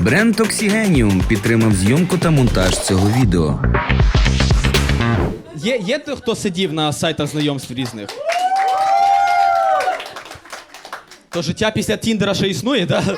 Бренд Oxygenium підтримав зйомку та монтаж цього відео. Є, є хто сидів на сайтах знайомств різних? То життя після Тіндера ще існує, так? Да?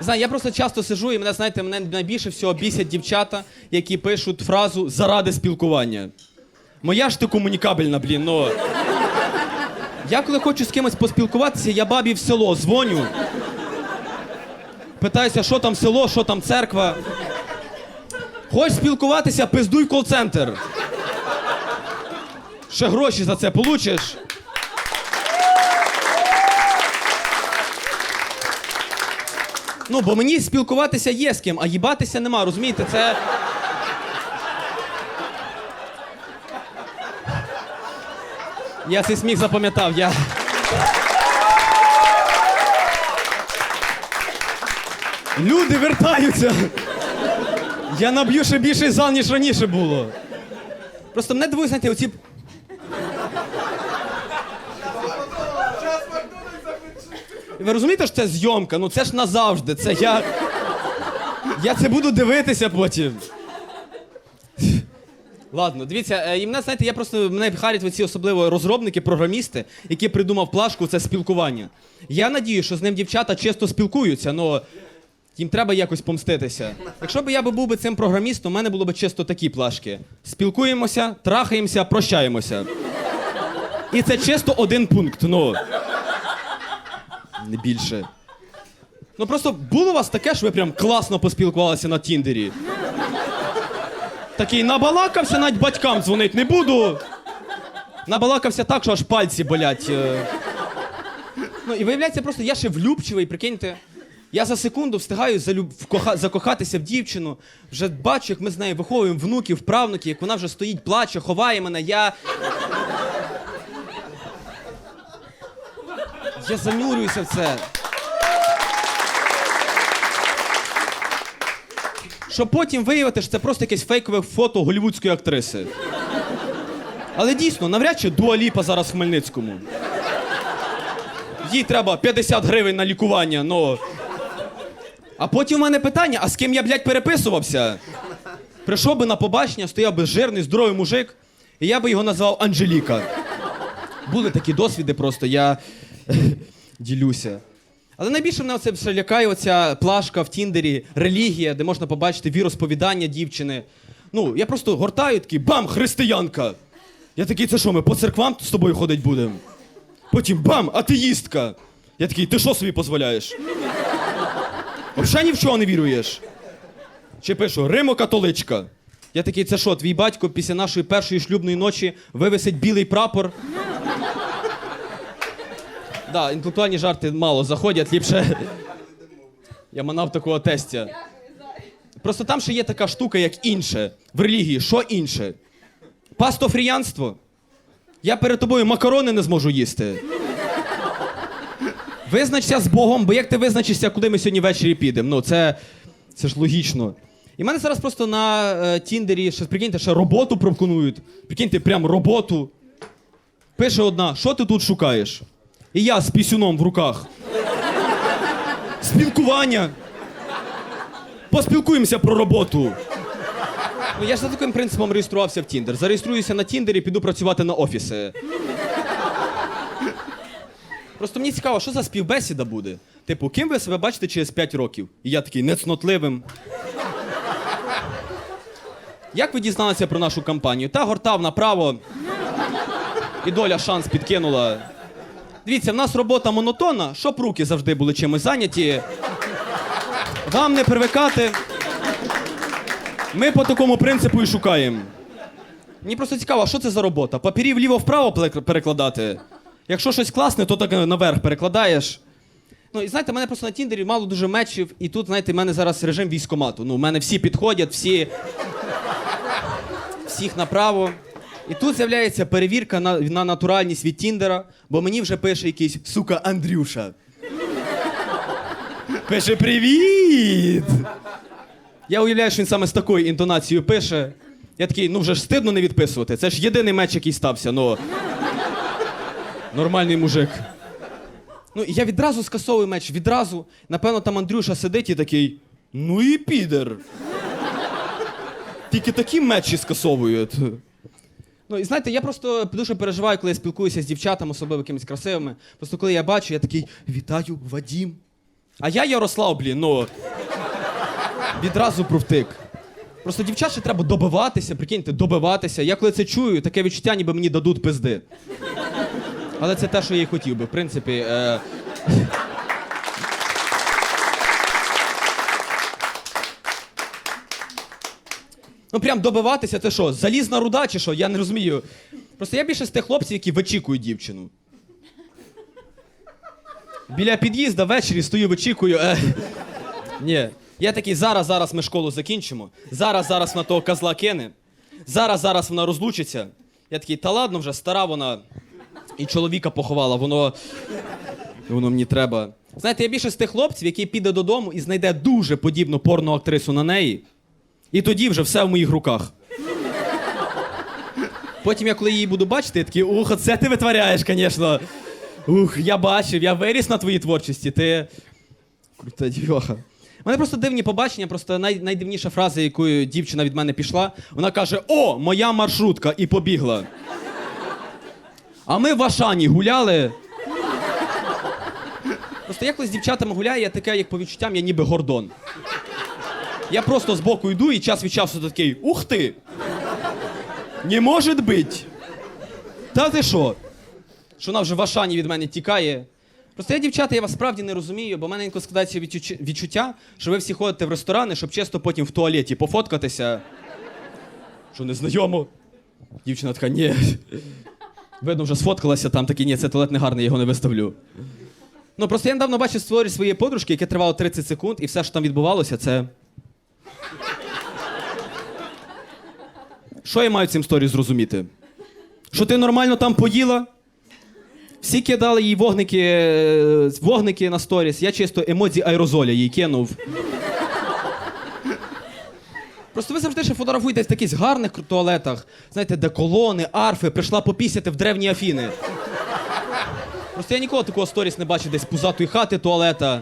Знаю, я просто часто сижу, і мене, знаєте, мене найбільше всього бісять дівчата, які пишуть фразу заради спілкування. Моя ж ти комунікабельна, блін, ну. Я коли хочу з кимось поспілкуватися, я бабі в село дзвоню. Питаюся, що там село, що там церква. Хочеш спілкуватися, пиздуй кол-центр. Ще гроші за це получиш. Ну, бо мені спілкуватися є з ким, а їбатися нема, розумієте? Це. Я цей сміх запам'ятав, я. Люди вертаються. Я наб'ю ще більший зал, ніж раніше було. Просто мене дивує, знаєте, оці. Ви розумієте, що це зйомка? Ну це ж назавжди. Це я. Я це буду дивитися потім. Ладно, дивіться, е, і мене, знаєте, я просто мене харять оці особливо розробники, програмісти, які придумав плашку, це спілкування. Я надію, що з ним дівчата чисто спілкуються, але їм треба якось помститися. Якщо б я був би цим програмістом, у мене було б чисто такі плашки. Спілкуємося, трахаємося, прощаємося. І це чисто один пункт, ну. Не більше. Ну просто було у вас таке, що ви прям класно поспілкувалися на Тіндері. Такий набалакався, навіть батькам дзвонить не буду. Набалакався так, що аж пальці болять. е. Ну і виявляється, просто я ще влюбчивий, прикиньте. Я за секунду встигаю залюб... вкоха- закохатися в дівчину. Вже бачу, як ми з нею виховуємо внуків, правнуків, як вона вже стоїть, плаче, ховає мене. Я. Я занурююся в це. Щоб потім виявити, що це просто якесь фейкове фото голівудської актриси. Але дійсно, навряд чи Дуа Ліпа зараз в Хмельницькому. Їй треба 50 гривень на лікування, ну. А потім в мене питання: а з ким я, блядь, переписувався? Прийшов би на побачення, стояв би жирний, здоровий мужик, і я би його назвав Анжеліка. Були такі досвіди, просто я ділюся. Але найбільше мене оце все лякає оця плашка в Тіндері, релігія, де можна побачити віросповідання дівчини. Ну, я просто гортаю такий бам, християнка. Я такий, це що, ми по церквам з тобою ходить будемо? Потім бам, атеїстка. Я такий, ти що собі дозволяєш? Взагалі ні в чого не віруєш. Чи пишу Римо-католичка. Я такий, це що, твій батько після нашої першої шлюбної ночі вивесить білий прапор? Да, інтелектуальні жарти мало заходять, ліпше. Я манав такого тестя. Просто там ще є така штука, як інше. В релігії, що інше? Пастофріянство. Я перед тобою макарони не зможу їсти. Визначся з Богом, бо як ти визначишся, куди ми сьогодні ввечері підемо? Ну, це, це ж логічно. І в мене зараз просто на е, Тіндері, ще, прикиньте, ще роботу пропонують. Прикиньте, прям роботу. Пише одна, що ти тут шукаєш? І я з пісюном в руках. Спілкування. Поспілкуємося про роботу. Ну, я ж за таким принципом реєструвався в Тіндер. Зареєструюся на Тіндері, піду працювати на офіси. Просто мені цікаво, що за співбесіда буде? Типу, ким ви себе бачите через 5 років? І я такий нецнотливим. Як ви дізналися про нашу кампанію? Та гортав направо. І доля шанс підкинула. Дивіться, в нас робота монотонна, щоб руки завжди були чимось зайняті. Вам не привикати. Ми по такому принципу і шукаємо. Мені просто цікаво, що це за робота? Папірів вліво-вправо перекладати. Якщо щось класне, то так наверх перекладаєш. Ну, і знаєте, в мене просто на Тіндері мало дуже мечів, і тут, знаєте, в мене зараз режим військомату. Ну, в мене всі підходять, всі. Всіх направо. І тут з'являється перевірка на, на натуральність від Тіндера, бо мені вже пише якийсь сука Андрюша. Пише привіт! Я уявляю, що він саме з такою інтонацією пише. Я такий, ну вже ж стидно не відписувати. Це ж єдиний меч, який стався, ну. Нормальний мужик. Ну, я відразу скасовую меч, відразу. Напевно, там Андрюша сидить і такий. Ну і підер. Тільки такі мечі скасовують. Ну, і знаєте, я просто дуже переживаю, коли я спілкуюся з дівчатами, особливо якимись красивими. Просто коли я бачу, я такий вітаю, Вадім. А я Ярослав, блін, ну. Відразу провтик. Просто дівчат ще треба добиватися, прикиньте, добиватися. Я коли це чую, таке відчуття, ніби мені дадуть пизди. Але це те, що я і хотів би. В принципі. Е... Ну прям добиватися, це що, залізна руда чи що? Я не розумію. Просто я більше з тих хлопців, які вичікують дівчину. Біля під'їзда ввечері стою, вичікую. Е... Ні. Я такий, зараз, зараз ми школу закінчимо. Зараз, зараз вона того козла кине. Зараз, зараз вона розлучиться. Я такий, та ладно вже, стара вона. І чоловіка поховала, воно. Воно мені треба. Знаєте, я більше з тих хлопців, який піде додому і знайде дуже подібну порну актрису на неї. І тоді вже все в моїх руках. Потім я коли її буду бачити, я такий, ух, це ти витворяєш, звісно. Ух, я бачив, я виріс на твоїй творчості. Ти. Крута дівоха. У мене просто дивні побачення, просто най, найдивніша фраза, якою дівчина від мене пішла. Вона каже: О, моя маршрутка! і побігла. А ми в Ашані гуляли. Просто я коли з дівчатами гуляю, я таке, як по відчуттям, я ніби гордон. Я просто збоку йду і час від часу такий: ух ти! Не може бить! Та ти що? Що вона вже в Ашані від мене тікає. Просто я, дівчата, я вас справді не розумію, бо в мене інколи складається відчуття, що ви всі ходите в ресторани, щоб чисто потім в туалеті пофоткатися. Що незнайомо. Дівчина така, ні. Видно, вже сфоткалася там, такий, ні, це туалет не гарний, його не виставлю. Ну, просто я недавно бачив створі своєї подружки, яке тривало 30 секунд, і все, що там відбувалося, це. Що я маю цим сторі зрозуміти? Що ти нормально там поїла? Всі кидали їй вогники, е, вогники на сторіс. Я чисто емодзі аерозоля їй кинув. Просто ви завжди ще фотографуєтесь в таких гарних туалетах, знаєте, де колони, арфи, прийшла попісяти в древні Афіни. Просто я ніколи такого сторіс не бачив десь пузатої хати туалета.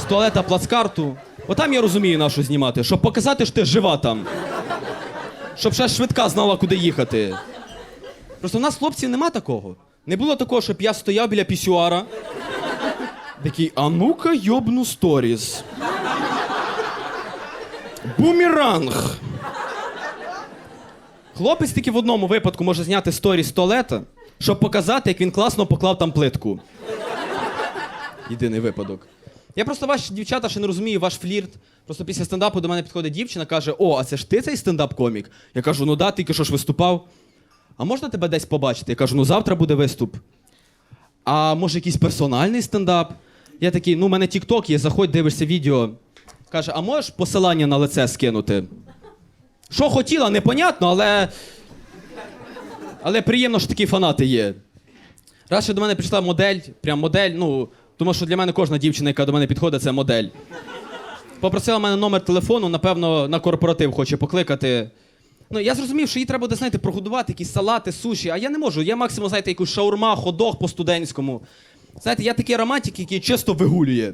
З туалета плацкарту. Отам я розумію на що знімати, щоб показати, що ти жива там. Щоб ще швидка знала, куди їхати. Просто у нас, хлопців, нема такого. Не було такого, щоб я стояв біля пісюара. Такий, а ну-ка йобну сторіс. Бумеранг. Хлопець тільки в одному випадку може зняти сторіс з туалета, щоб показати, як він класно поклав там плитку. Єдиний випадок. Я просто ваші дівчата ще не розумію ваш флірт. Просто після стендапу до мене підходить дівчина, каже: О, а це ж ти цей стендап-комік? Я кажу, ну да, тільки що ж виступав. А можна тебе десь побачити? Я кажу, ну завтра буде виступ. А може якийсь персональний стендап? Я такий, ну, у мене тік-ток є, заходь, дивишся відео. Каже, а можеш посилання на лице скинути? Що хотіла, непонятно, але. Але приємно, що такі фанати є. Раз ще до мене прийшла модель, прям модель, ну, тому що для мене кожна дівчина, яка до мене підходить, це модель. Попросила мене номер телефону, напевно, на корпоратив хоче покликати. Ну, я зрозумів, що їй треба буде, знаєте, прогодувати якісь салати, суші, а я не можу. Я максимум, знаєте, якусь шаурма, ходох по-студентському. Знаєте, я такий романтик, який чисто вигулює.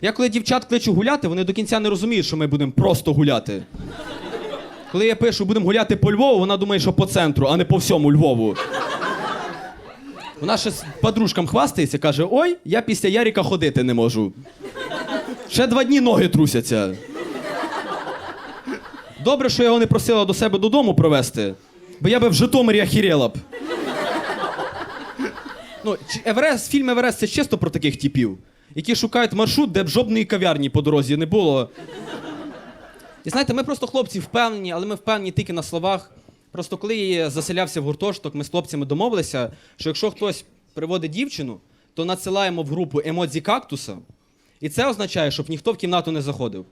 Я коли дівчат кличу гуляти, вони до кінця не розуміють, що ми будемо просто гуляти. Коли я пишу, будемо гуляти по Львову, вона думає, що по центру, а не по всьому Львову. Вона ще з подружкам хвастається, каже: ой, я після Яріка ходити не можу. Ще два дні ноги трусяться. Добре, що я його не просила до себе додому провести, бо я би в Житомирі ахірела б. Ну, Еверест, фільм Еверест це чисто про таких типів, які шукають маршрут, де б жодної кав'ярні по дорозі не було. І знаєте, ми просто хлопці впевнені, але ми впевнені тільки на словах. Просто коли я заселявся в гуртожиток, ми з хлопцями домовилися, що якщо хтось приводить дівчину, то надсилаємо в групу емодзі кактуса, і це означає, щоб ніхто в кімнату не заходив.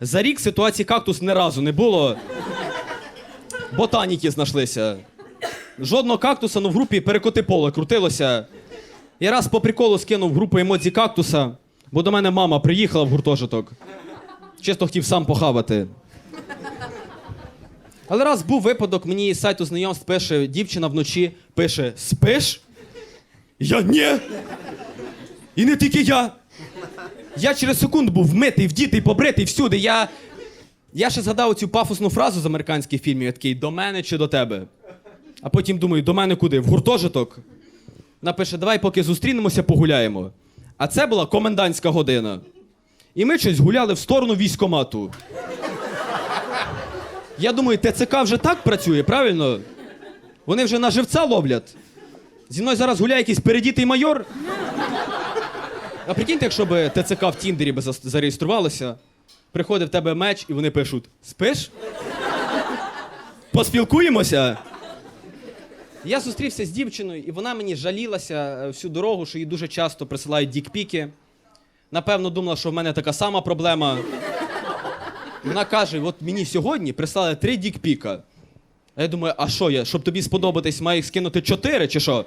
За рік ситуації кактус не разу не було. Ботаніки знайшлися. Жодного кактуса, ну в групі перекоти поле крутилося. Я раз по приколу скинув групу емодзі кактуса, бо до мене мама приїхала в гуртожиток. Чисто хотів сам похавати. Але раз був випадок, мені з сайту знайомств пише дівчина вночі, пише: Спиш? Я ні. І не тільки я. Я через секунду був вмитий, вдітий, побритий всюди. Я, я ще згадав цю пафосну фразу з американських фільмів. Я такий до мене чи до тебе. А потім думаю, до мене куди? В гуртожиток. Напише, давай поки зустрінемося, погуляємо. А це була комендантська година. І ми щось гуляли в сторону військомату. Я думаю, ТЦК вже так працює, правильно? Вони вже на живця ловлять. Зі мною зараз гуляє якийсь передітий майор. А прикиньте, якщо б ТЦК в Тіндері би зареєструвалося, приходить в тебе меч, і вони пишуть: Спиш? Поспілкуємося. Я зустрівся з дівчиною, і вона мені жалілася е, всю дорогу, що їй дуже часто присилають дікпіки. Напевно, думала, що в мене така сама проблема. Вона каже: от мені сьогодні прислали три дікпіка. А я думаю, а що я, щоб тобі сподобатись, маю їх скинути чотири чи що?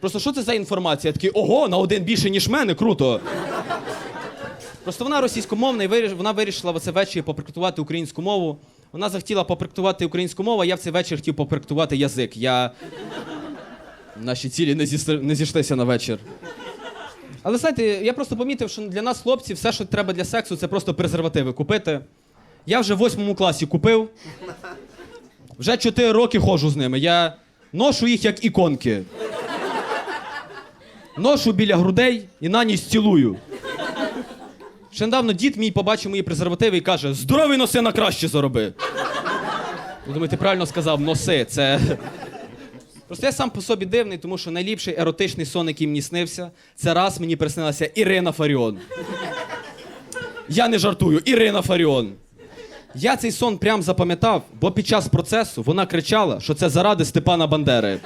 Просто що це за інформація? Я такий, ого, на один більше, ніж мене, круто. Просто вона російськомовна і виріш- вона вирішила в оце ввечері попрактикувати українську мову. Вона захотіла попрактикувати українську мову, а я в цей вечір хотів попрактикувати язик. Я... Наші цілі не, зіс- не зійшлися на вечір. Але знаєте, я просто помітив, що для нас, хлопців, все, що треба для сексу, це просто презервативи купити. Я вже в восьмому класі купив. Вже 4 роки ходжу з ними. Я ношу їх як іконки. Ношу біля грудей і на ніч цілую. Ще недавно дід мій побачив мої презервативи і каже: здоровий носи на краще зароби. Я думаю, ти правильно сказав, носи. Це. Просто я сам по собі дивний, тому що найліпший еротичний сон, який мені снився, це раз мені приснилася Ірина Фаріон. Я не жартую, Ірина Фаріон. Я цей сон прям запам'ятав, бо під час процесу вона кричала, що це заради Степана Бандери.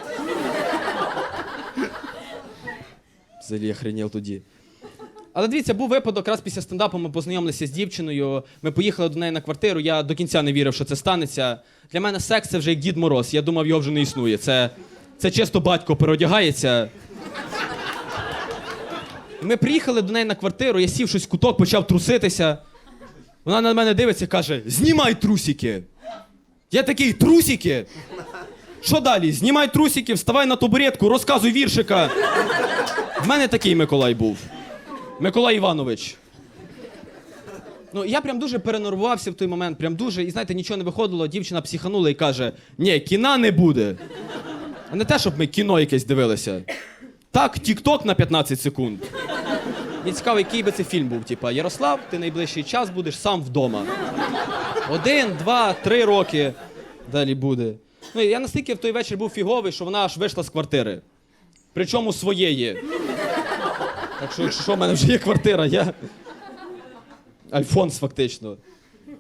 Взагалі я хренів тоді. Але дивіться, був випадок, раз після стендапу ми познайомилися з дівчиною. Ми поїхали до неї на квартиру. Я до кінця не вірив, що це станеться. Для мене секс це вже як Дід Мороз. Я думав, його вже не існує. Це, це чисто батько переодягається. Ми приїхали до неї на квартиру, я сів щось в куток, почав труситися. Вона на мене дивиться і каже: Знімай трусики. Я такий, трусики? Що далі? Знімай трусики, вставай на табуретку, розказуй віршика. В мене такий Миколай був. Миколай Іванович. Ну, я прям дуже перенервувався в той момент, прям дуже. І знаєте, нічого не виходило. Дівчина психанула і каже: ні, кіна не буде. А не те, щоб ми кіно якесь дивилися. Так, тік-ток на 15 секунд. Мені цікаво, який би це фільм був. Типа, Ярослав, ти найближчий час будеш сам вдома. Один, два, три роки. Далі буде. Ну, я настільки в той вечір був фіговий, що вона аж вийшла з квартири. Причому своєї. Так що, якщо що, в мене вже є квартира, я. Альфонс, фактично.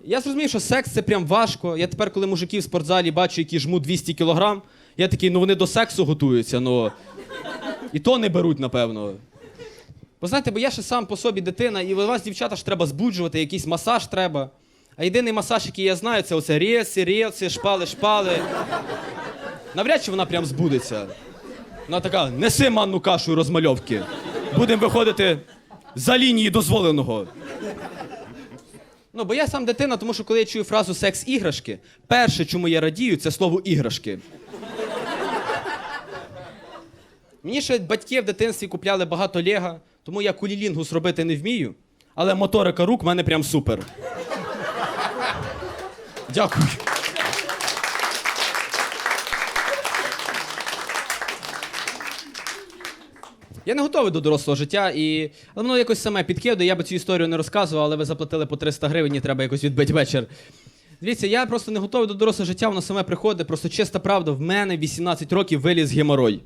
Я зрозумів, що секс це прям важко. Я тепер, коли мужиків в спортзалі бачу, які жмуть 200 кілограм, я такий, ну вони до сексу готуються, ну. І то не беруть, напевно. Бо знаєте, бо я ще сам по собі дитина, і у вас, дівчата, ж треба збуджувати, якийсь масаж треба. А єдиний масаж, який я знаю, це оце рєси, рєси, шпали, шпали. Навряд чи вона прям збудеться. Вона така, неси манну кашу і розмальовки. Будемо виходити за лінії дозволеного. Ну, бо я сам дитина, тому що коли я чую фразу секс-іграшки, перше, чому я радію, це слово іграшки. Мені ще батьки в дитинстві купляли багато лега, тому я кулілінгус робити не вмію, але моторика рук в мене прям супер. Дякую. Я не готовий до дорослого життя, і але воно якось саме підкидає. Я би цю історію не розказував, але ви заплатили по 300 гривень, і треба якось відбити вечір. Дивіться, я просто не готовий до дорослого життя, воно саме приходить. Просто чиста правда, в мене 18 років виліз геморой.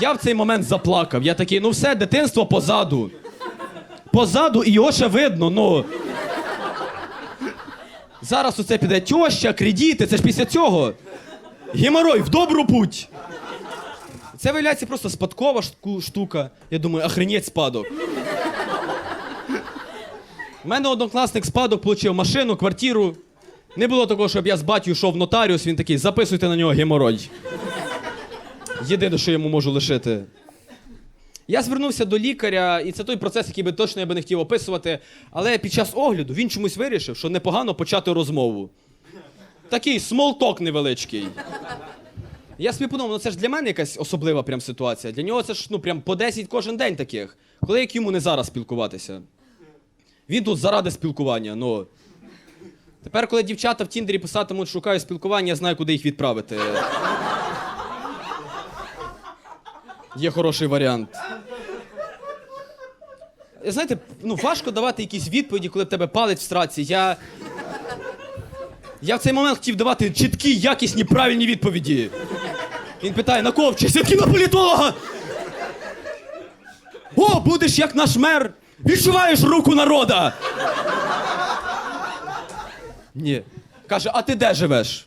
Я в цей момент заплакав. Я такий, ну все, дитинство позаду. Позаду і його ще видно, ну. Зараз оце піде тьоща, кредити, це ж після цього. Геморой в добру путь. Це виявляється просто спадкова штука. Я думаю, охренеть спадок. У мене однокласник спадок отримав машину, квартиру. Не було такого, щоб я з батьком йшов в нотаріус, він такий, записуйте на нього геморой. Єдине, що я йому можу лишити. Я звернувся до лікаря, і це той процес, який би точно я би не хотів описувати. Але під час огляду він чомусь вирішив, що непогано почати розмову. Такий смолток невеличкий. Я подумав, ну це ж для мене якась особлива прям ситуація. Для нього це ж ну прям по 10 кожен день таких. Коли як йому не зараз спілкуватися? Він тут заради спілкування, ну. Тепер, коли дівчата в Тіндері писатимуть, шукаю спілкування, я знаю, куди їх відправити. Є хороший варіант. Знаєте, ну важко давати якісь відповіді, коли в тебе палець в страці. Я. Я в цей момент хотів давати чіткі, якісні, правильні відповіді. Він питає, на кого вчишся? Я на політолога. О, будеш як наш мер! Відчуваєш руку народа! Ні. Каже, а ти де живеш?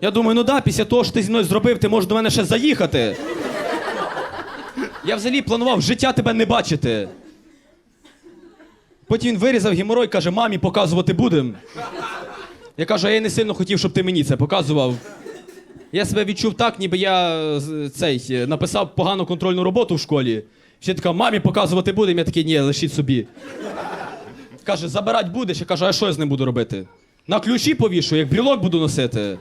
Я думаю, ну да, після того, що ти зі мною зробив, ти можеш до мене ще заїхати. Я взагалі планував життя тебе не бачити. Потім він вирізав геморой, каже, мамі показувати будем. Я кажу, я не сильно хотів, щоб ти мені це показував. Я себе відчув так, ніби я цей написав погану контрольну роботу в школі. Ще така, мамі показувати будемо. Я такий, ні, лишіть собі. Каже, забирать будеш. Я кажу, а що я з ним буду робити? На ключі повішу, як брілок буду носити.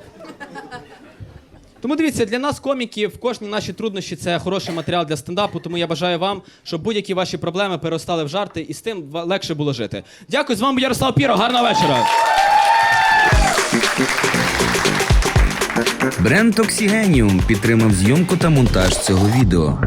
Тому дивіться, для нас, коміків, кожні наші труднощі це хороший матеріал для стендапу. Тому я бажаю вам, щоб будь-які ваші проблеми перестали в жарти, і з тим легше було жити. Дякую, з вами Ярослав Піро. Гарного вечора. Бренд Оксігеніум підтримав зйомку та монтаж цього відео.